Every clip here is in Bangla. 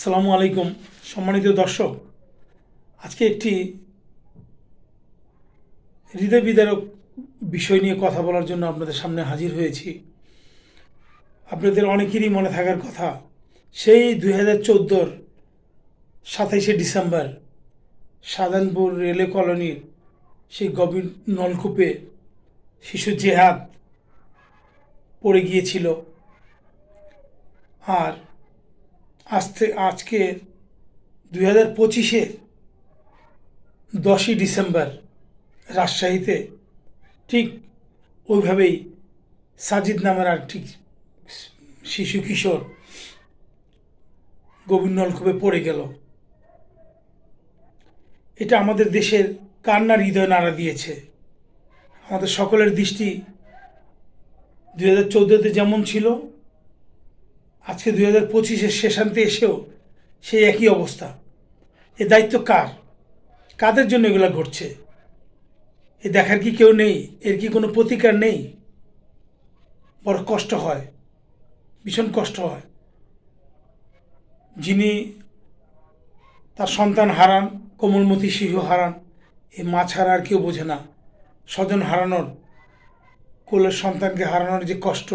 আসসালামু আলাইকুম, সম্মানিত দর্শক। আজকে একটি হৃদয় বিদারক বিষয় নিয়ে কথা বলার জন্য আপনাদের সামনে হাজির হয়েছি। আপনাদের অনেকেরই মনে থাকার কথা, সেই দুই হাজার চোদ্দোর সাতাইশে ডিসেম্বর সাধানপুর রেলে কলোনির সেই গভীর নলকূপে শিশু জেহাদ পড়ে গিয়েছিল। আর আজকে আজকে দুই হাজার পঁচিশে দশই ডিসেম্বর রাজশাহীতে ঠিক ওইভাবেই সাজিদ নামের আর ঠিক শিশু কিশোর গভীর নলকূপে পড়ে গেল। এটা আমাদের দেশের কান্নার হৃদয় নাড়া দিয়েছে। আমাদের সকলের দৃষ্টি দু হাজার চোদ্দোতে যেমন ছিল আজকে দুই হাজার পঁচিশের শেষান্তে এসেও সেই একই অবস্থা। এ দায়িত্ব কার? কাদের জন্য এগুলো ঘটছে? এ দেখার কি কেউ নেই? এর কি কোনো প্রতিকার নেই? বড় কষ্ট হয়, ভীষণ কষ্ট হয়। যিনি তার সন্তান হারান, কোমলমতি শিশু হারান এই মা ছাড়া আর কেউ বোঝে না। স্বজন হারানোর, কোলের সন্তানকে হারানোর যে কষ্ট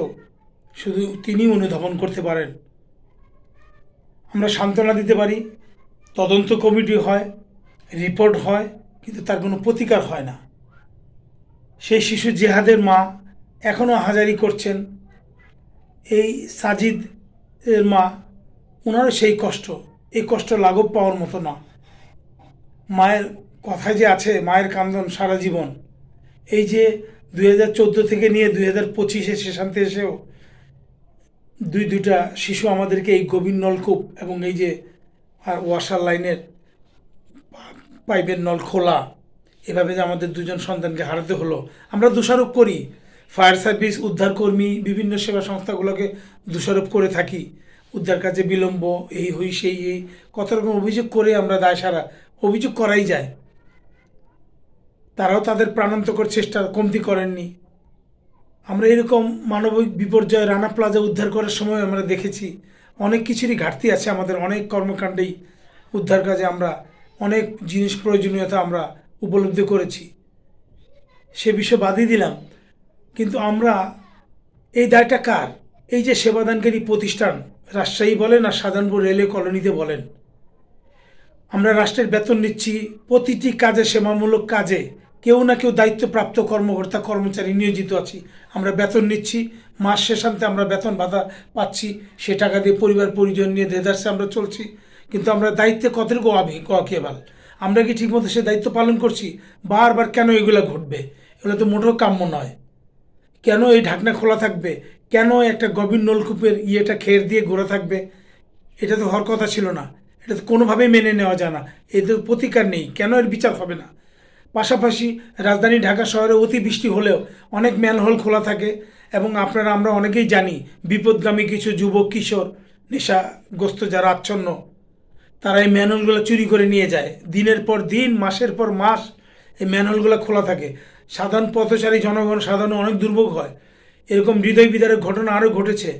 শুধু তিনি অনুধাবন করতে পারেন। আমরা সান্ত্বনা দিতে পারি, তদন্ত কমিটি হয়, রিপোর্ট হয়, কিন্তু তার কোনো প্রতিকার হয় না। সেই শিশু জেহাদের মা এখনও হাজারি করছেন। এই সাজিদ এর মা ওনারও সেই কষ্ট। এই কষ্ট লাঘব পাওয়ার মতো না। মায়ের কথায় যে আছে, মায়ের কান্দন সারা জীবন। এই যে দুই হাজার চোদ্দ থেকে নিয়ে দুই হাজার পঁচিশে শেষান্তে এসেও দুই দুইটা শিশু আমাদেরকে এই গভীর নলকূপ এবং এই যে ওয়াশার লাইনের পাইপের নল খোলা, এভাবে যে আমাদের দুজন সন্তানকে হারাতে হলো। আমরা দোষারোপ করি। ফায়ার সার্ভিস, উদ্ধারকর্মী, বিভিন্ন সেবা সংস্থাগুলোকে দোষারোপ করে থাকি। উদ্ধার কাজে বিলম্ব, এই হই সেই, এই, কত রকম অভিযোগ করে আমরা দায় সারা অভিযোগ করাই যায়। তারাও তাদের প্রাণান্তকর চেষ্টা কমতি করেননি। আমরা এরকম মানবিক বিপর্যয় রানা প্লাজা উদ্ধার করার সময় আমরা দেখেছি, অনেক কিছুরই ঘাটতি আছে আমাদের, অনেক কর্মকাণ্ডেই উদ্ধার কাজে আমরা, অনেক জিনিস প্রয়োজনীয়তা আমরা উপলব্ধি করেছি। সে বিষয়ে বাদই দিলাম। কিন্তু আমরা, এই দায়টা কার? এই যে সেবাদানকারী প্রতিষ্ঠান, রাজশাহী বলেন আর সাধারণপুর রেলওয়ে কলোনিতে বলেন। আমরা রাষ্ট্রের বেতন নিচ্ছি, প্রতিটি কাজে, সেবামূলক কাজে কেউ না কেউ দায়িত্বপ্রাপ্ত কর্মকর্তা, কর্মচারী নিয়োজিত আছি। আমরা বেতন নিচ্ছি, মাস শেষান্তে আমরা বেতন ভাতা পাচ্ছি, সে টাকা দিয়ে পরিবার, পরিজন নিয়ে দেদারসে আমরা চলছি। কিন্তু আমরা দায়িত্বে কতটুকু অভি কেবল আমরা কি ঠিকমতো সে দায়িত্ব পালন করছি? বারবার কেন এগুলো ঘটবে? এগুলো তো মোটেও কাম্য নয়। কেন এই ঢাকনা খোলা থাকবে? কেন একটা গভীর নলকূপের ইয়েটা খের দিয়ে ঘোরা থাকবে? এটা তো হওয়ার কথা ছিল না। এটা তো কোনোভাবেই মেনে নেওয়া যায় না। এদের প্রতিকার নেই। কেন এর বিচার হবে না? পাশাপাশি রাজধানী ঢাকা শহরে অতিবৃষ্টি হলেও অনেক ম্যানহোল খোলা থাকে এবং আপনারা আমরা অনেকেই জানি বিপদগামী কিছু যুবক, কিশোর, নেশাগ্রস্ত যারা আচ্ছন্ন, তারা এই ম্যানহোলগুলো চুরি করে নিয়ে যায়। দিনের পর দিন, মাসের পর মাস এই ম্যানহোলগুলো খোলা থাকে। সাধারণ পথচারী জনগণ সাধারণ অনেক দুর্ভোগ হয়। এরকম হৃদয় বিদারের ঘটনা আরও ঘটেছে।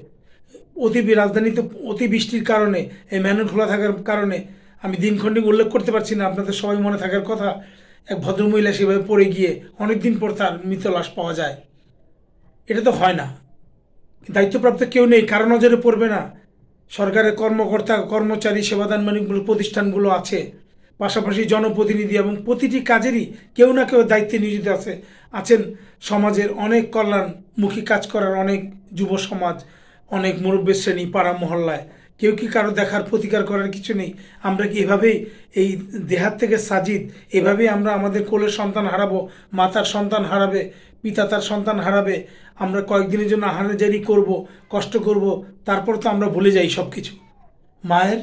অতি রাজধানীতে অতিবৃষ্টির কারণে এই ম্যানহোল খোলা থাকার কারণে আমি দিনখণ্ডিক উল্লেখ করতে পারছি না। আপনাদের সবাই মনে থাকার কথা। এক ভদ্রমহিলা সেভাবে পড়ে গিয়ে অনেক দিন পর তার মৃত লাশ পাওয়া যায়। এটা তো হয় না। দায়িত্বপ্রাপ্ত কেউ নেই, কারও নজরে পড়বে না। সরকারের কর্মকর্তা, কর্মচারী সেবাদানমানিক প্রতিষ্ঠানগুলো আছে। পাশাপাশি জনপ্রতিনিধি এবং প্রতিটি কাজেরই কেউ না কেউ দায়িত্বে নিয়োজিত আছে। আছেন সমাজের অনেক কল্যাণমুখী কাজ করার অনেক যুব সমাজ, অনেক মুরব্বী শ্রেণি, পাড়া মহল্লায়। কেউ কি কারও দেখার প্রতিকার করার কিছু নেই? আমরা কি এভাবেই এই দেহাত থেকে সাজিদ, এভাবেই আমরা আমাদের কোলের সন্তান হারাবো, মাতার সন্তান হারাবে, পিতা তার সন্তান হারাবে, আমরা কয়েকদিনের জন্য আহারাজারি করব, কষ্ট করব, তারপর তো আমরা ভুলে যাই সব কিছু মায়ের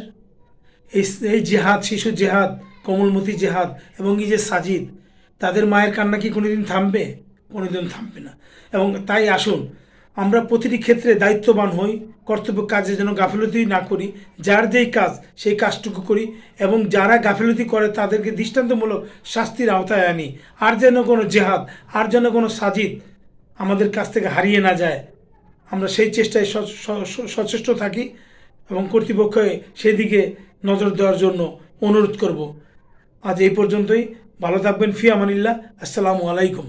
এই এই জেহাদ, শিশু জেহাদ, কোমলমতি জেহাদ এবং এই যে সাজিদ, তাদের মায়ের কান্না কি কোনোদিন থামবে? কোনোদিন থামবে না। এবং তাই আসুন আমরা প্রতিটি ক্ষেত্রে দায়িত্ববান হই, কর্তব্য কাজে যেন গাফিলতি না করি, যার যেই কাজ সেই কাজটুকু করি এবং যারা গাফিলতি করে তাদেরকে দৃষ্টান্তমূলক শাস্তির আওতায় আনি। আর যেন কোনো জেহাদ, আর যেন কোনো সাজিদ আমাদের কাছ থেকে হারিয়ে না যায়। আমরা সেই চেষ্টায় সচেষ্ট থাকি এবং কর্তৃপক্ষ সেদিকে নজর দেওয়ার জন্য অনুরোধ করব। আজ এই পর্যন্তই। ভালো থাকবেন। ফি আমানিল্লাহ। আসসালামু আলাইকুম।